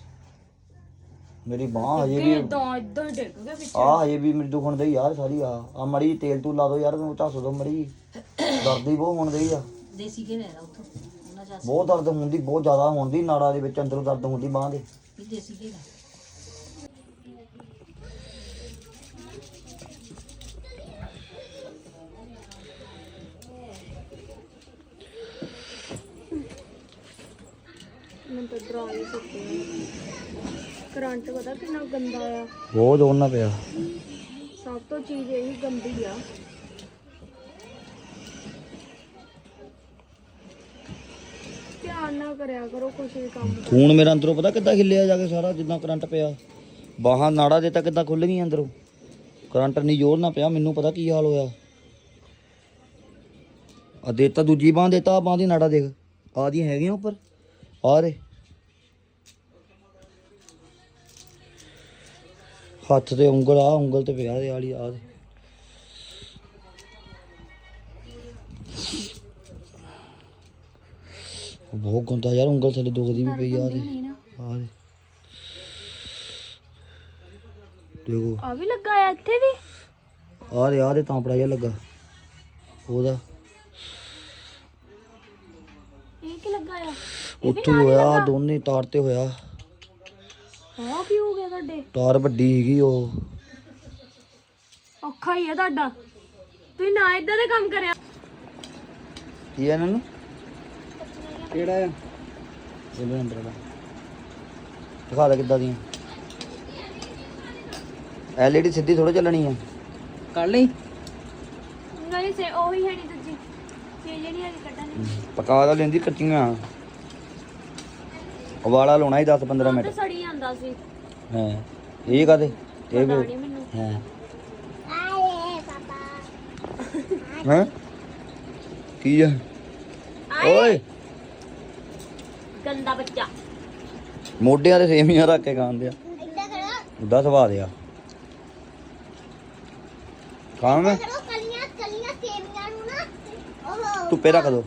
ਮੇਰੀ ਬਾਹ ਹਜੇ ਵੀ ਇਦਾਂ ਇਦਾਂ ਡਿੱਗ ਗਿਆ ਵਿੱਚ। ਆ ਹਜੇ ਵੀ ਮੇਰੀ ਦੁਖਣ ਦਈ ਯਾਰ ਸਾਰੀ ਆ ਆ ਮੜੀ ਤੇਲ ਤੂੰ ਲਾ ਦੋ ਯਾਰ ਮੈਨੂੰ ਝੱਸ ਦੋ ਮੜੀ ਦਰਦੀ ਬਹੁਤ ਹੋਣ ਆ। ਦੇਸੀ ਘੇ ਲੈਣਾ ਉੱਥੋਂ ਉਹਨਾਂ ਜਾ ਬਹੁਤ ਦਰਦ ਹੁੰਦੀ ਬਹੁਤ ਜ਼ਿਆਦਾ ਹੁੰਦੀ ਨਾੜਾ ਦੇ ਵਿੱਚ ਅੰਦਰੋਂ ਦਰਦ ਹੁੰਦੀ ਬਾਹ ਦੇ। ਵੀ ਦੇਸੀ ਘੇ ਲੈ। ਮੈਨੂੰ ਤਾਂ ਡਰਾ ਹੀ ਸੁੱਤੇ ਕਰੰਟ ਪਤਾ ਕਿੰਨਾ ਗੰਦਾ ਆ। ਬਹੁਤ ਉਹਨਾਂ ਪਿਆ। ਸਭ ਤੋਂ ਚੀਜ਼ ਇਹੀ ਗੰਦੀ ਆ। ਧਿਆਨ ਨਾ ਕਰਿਆ ਕਰੋ ਕੁਛ ਵੀ ਕੰਮ ਖੂਨ ਮੇਰਾ ਅੰਦਰੋਂ ਪਤਾ ਕਿੱਦਾਂ ਖਿੱਲਿਆ ਜਾ ਕੇ ਸਾਰਾ ਜਿੱਦਾਂ ਕਰੰਟ ਪਿਆ। ਬਾਹਾਂ ਨਾੜਾ ਦੇ ਤਾਂ ਖੁੱਲ ਗਈਆਂ ਅੰਦਰੋਂ। ਕਰੰਟ ਨਹੀਂ ਜ਼ੋਰ ਨਾ ਪਿਆ ਮੈਨੂੰ ਪਤਾ ਕੀ ਹਾਲ ਹੋਇਆ। ਆ ਦੇਤਾ ਦੂਜੀ ਬਾਹ ਦੇਤਾ ਬਾਹ ਦੀ ਨਾੜਾ ਦੇਖ। ਆ ਹੈਗੀਆਂ ਉੱਪਰ। ਆ ਹੱਥ ਤੇ ਉਂਗਲ ਆ ਉਂਗਲ ਤੇ ਪਿਆ ਦੇ ਵਾਲੀ ਆ ਦੇ ਬਹੁਤ ਗੰਦਾ ਯਾਰ ਉਂਗਲ ਥੱਲੇ ਦੁਖਦੀ ਵੀ ਪਈ ਆ ਦੇ ਆ ਦੇ ਦੇਖੋ। ਆ ਵੀ ਲੱਗਾ ਆ ਇੱਥੇ ਵੀ? ਆ ਦੇ ਆ ਦੇ ਤਾਂਪੜਾ ਜਿਹਾ ਲੱਗਾ। ਉਹਦਾ। ਇਹ ਕੀ ਲੱਗਾ ਆ? ਉੱਥੇ ਹੋਇਆ ਦੋਨੇ ਤਾਰ ਤੇ ਹੋਇਆ। ਹਾਂ ਕੀ ਹੋ ਗਿਆ ਤੁਹਾਡੇ? ਤਾਰ ਵੱਡੀ ਸੀਗੀ ਉਹ। ਔਖਾ ਹੀ ਆ ਤੁਹਾਡਾ। ਤੁਸੀਂ ਨਾ ਇਦਾਂ ਦੇ ਕੰਮ ਕਰਿਆ। ਕੀ ਹੈ ਇਹਨਾਂ ਨੂੰ? ਕਿਹੜਾ ਆ? ਇਹਦੇ ਅੰਦਰ ਦਾ। ਦਿਖਾ ਦੇ ਕਿੱਦਾਂ ਦੀਆਂ। ਐਲਈਡੀ ਸਿੱਧੀ ਥੋੜਾ ਚੱਲਣੀ ਆ। ਕੱਢ ਲਈ। ਨਹੀਂ ਸੇ ਉਹੀ ਹੈ ਨਹੀਂ ਦੂਜੀ। ਇਹ ਜਿਹੜੀ ਹੈਗੀ ਕੱਢਣੀ ਪਕਾ ਤਾਂ ਲੈਂਦੀ ਕੱਚੀਆਂ। ਉਬਾਲਾ ਲਾਉਣਾ ਹੀ 10 15 ਤੇ ਮਿੰਟ। ਸੀ। ਹਾਂ ਇਹ ਕਾਦੇ ਇਹ ਪਤਾ ਵੀ ਨਹੀਂ ਮੈਨੂੰ। ਹਾਂ। ਆਏ। ਪਾਪਾ ਹਾਂ? ਕੀ ਆ? ਓਏ। ਗੰਦਾ ਬੱਚਾ। ਮੋਢਿਆਂ ਤੇ ਸੇਮੀਆਂ ਰੱਖ ਕੇ ਖਾਂਦੇ ਆ। ਇੱਦਾਂ ਕਰੋ ਉਦਾਂ ਸਵਾਦ ਆ। ਖਾਵਾਂ ਮੈਂ ਕਰੋ ਕਲੀਆਂ ਕਲੀਆਂ ਸੇਵੀਆਂ ਨੂੰ ਨਾ। ਉਹ ਧੁੱਪੇ ਰੱਖ ਦੋ।